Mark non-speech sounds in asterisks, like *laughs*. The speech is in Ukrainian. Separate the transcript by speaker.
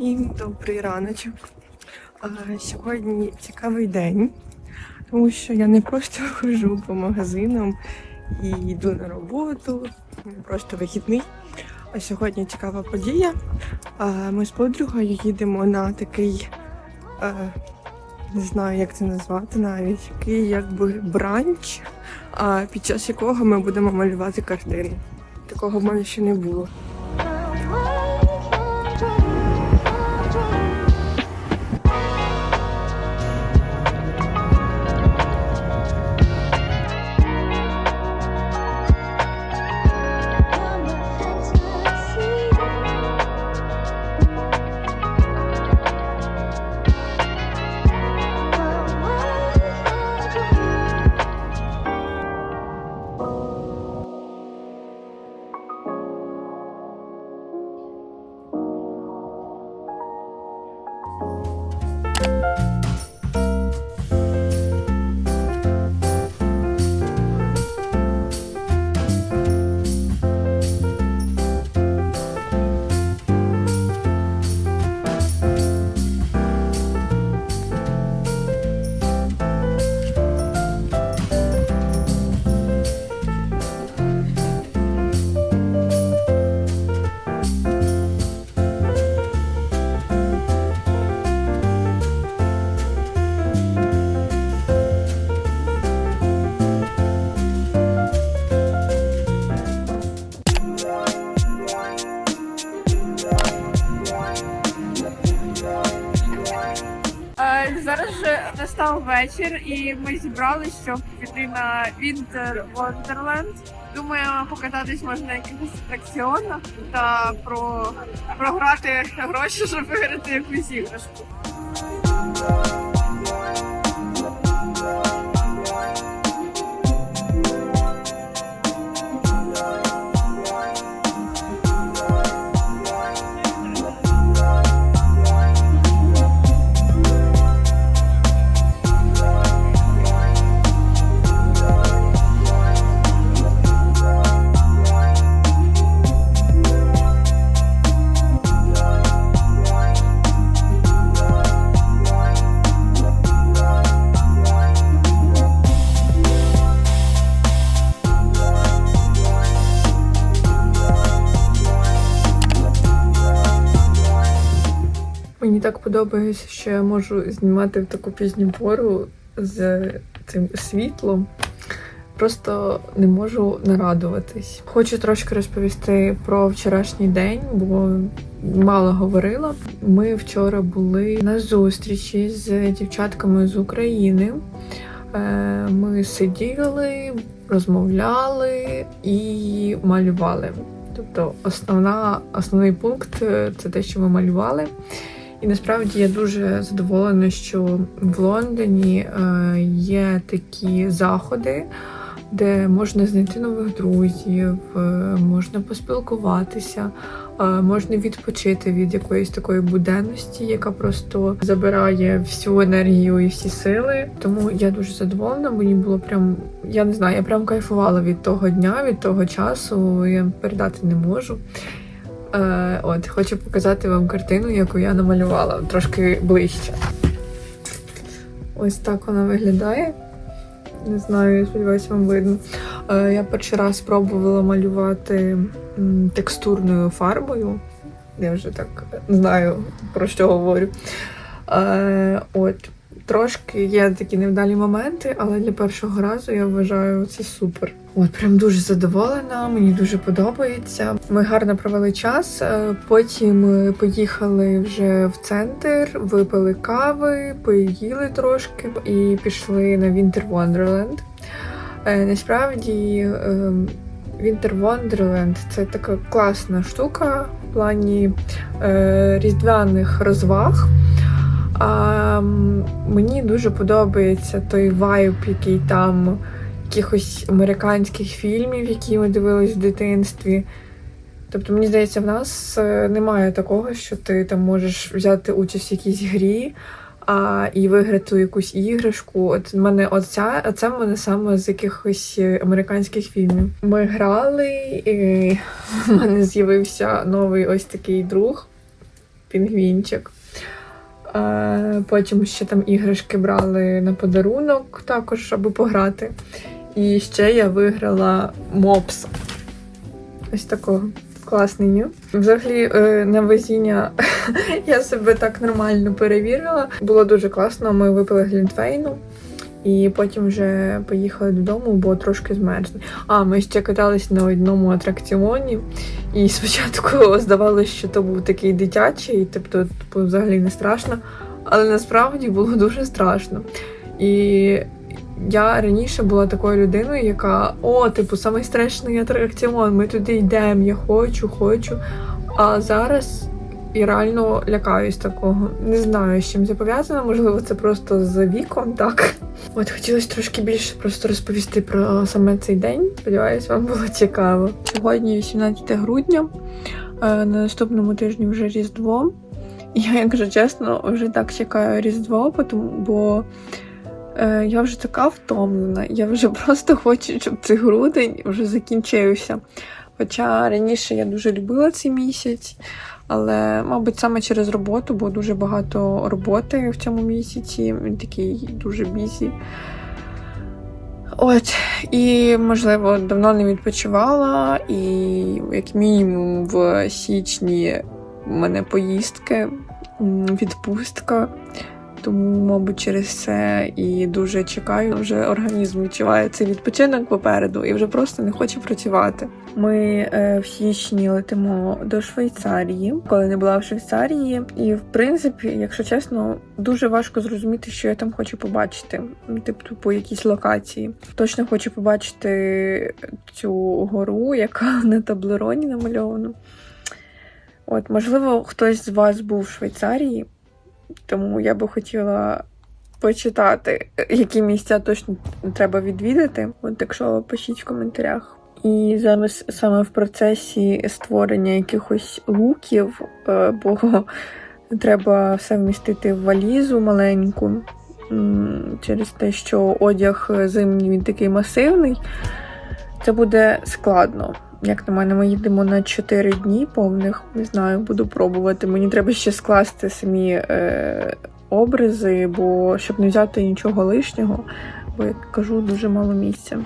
Speaker 1: Всім добрий раночок. Сьогодні цікавий день, тому що я не просто *laughs* хожу по магазинам і йду на роботу, просто вихідний. А сьогодні цікава подія. Ми з подругою їдемо на такий, е, не знаю, як це назвати навіть, такий якби бранч, під час якого ми будемо малювати картини. Такого в мене ще не було.
Speaker 2: Настав вечір, і ми зібралися, щоб піти на Winter Wonderland. Думаю, покататись можна на якихось атракціонах та про програти гроші, щоб виграти якусь іграшку.
Speaker 1: Так подобається, що я можу знімати в таку пізню пору з цим світлом. Просто не можу нарадуватись. Хочу трошки розповісти про вчорашній день, бо мало говорила. Ми вчора були на зустрічі з дівчатками з України. Е, Ми сиділи, розмовляли і малювали. Тобто, основна, основний пункт е, це те, що ми малювали. І насправді я дуже задоволена, що в Лондоні е, є такі заходи, де можна знайти нових друзів, е, можна поспілкуватися, е, можна відпочити від якоїсь такої буденності, яка просто забирає всю енергію і всі сили. Тому я дуже задоволена. Мені було прям, я не знаю, я прям кайфувала від того дня, від того часу. Я передати не можу. Е, от, хочу показати вам картину, яку я намалювала трошки ближче. Ось так вона виглядає. Не знаю, сподіваюся, вам видно. Е, я перший раз спробувала малювати текстурною фарбою. Я вже так знаю, про що говорю. Е, от, трошки є такі невдалі моменти, але для першого разу я вважаю це супер. От прям дуже задоволена, мені дуже подобається. Ми гарно провели час. е, Потім поїхали вже в центр, випили кави, поїли трошки і пішли на Winter Wonderland. Е, Насправді е, Winter Wonderland це така класна штука в плані е, різдвяних розваг. А, мені дуже подобається той вайб, який там якихось американських фільмів, які ми дивились в дитинстві. Тобто, мені здається, в нас е, немає такого, що ти там можеш взяти участь в якійсь грі а, і виграти якусь іграшку. От мене оця, оце в мене саме з якихось е, американських фільмів. Ми грали, і *laughs* в мене з'явився новий ось такий друг. пінгвінчик. Потім ще там іграшки брали на подарунок, також, аби пограти. І ще я виграла мопс. Ось такого. Класний ню. Взагалі, е, на везіння *laughs* я себе так нормально перевірила. Було дуже класно. Ми випили глінтвейну. І потім вже поїхали додому, бо трошки змерзли. А, ми ще катались на одному атракціоні, і спочатку *laughs* здавалося, що то був такий дитячий, тобто типу, взагалі не страшно. Але насправді було дуже страшно. І я раніше була такою людиною, яка о, типу, самий страшний атракціон, ми туди йдемо, я хочу, хочу. А зараз я реально лякаюсь такого. Не знаю, з чим це пов'язано. Можливо, це просто з віком, так. От хотілося трошки більше просто розповісти про саме цей день. Сподіваюсь, вам було цікаво. Сьогодні 18 грудня, е, на наступному тижні вже Різдво. І Я, якщо чесно, вже так чекаю Різдво, бо е, я вже така втомлена. Я вже *laughs* просто хочу, щоб цей грудень вже закінчився. Хоча раніше я дуже любила цей місяць, але, мабуть, саме через роботу, бо дуже багато роботи в цьому місяці. Він такий дуже бізі. От, і, можливо, давно не відпочивала, і як мінімум в січні в мене поїздки, відпустка. Тому, мабуть, через це і дуже чекаю. Вже організм відчуває цей відпочинок попереду і вже просто не хоче працювати. Ми е, в січні летимо до Швейцарії, коли не була в Швейцарії. І в принципі, якщо чесно, дуже важко зрозуміти, що я там хочу побачити. Типу, по якійсь локації. Точно хочу побачити цю гору, яка *laughs* на таблероні намальована. От, можливо, хтось з вас був в Швейцарії, тому я би хотіла почитати, які місця точно треба відвідати. От якщо пишіть в коментарях. І зараз саме в процесі створення якихось луків, е, бо треба все вмістити в валізу маленьку через те, що одяг зимній він такий масивний. Це буде складно. Як на мене, ми їдемо на 4 дні повних. Не знаю, буду пробувати. Мені треба ще скласти самі е, образи, бо щоб не взяти нічого лишнього, бо як кажу, дуже мало місця.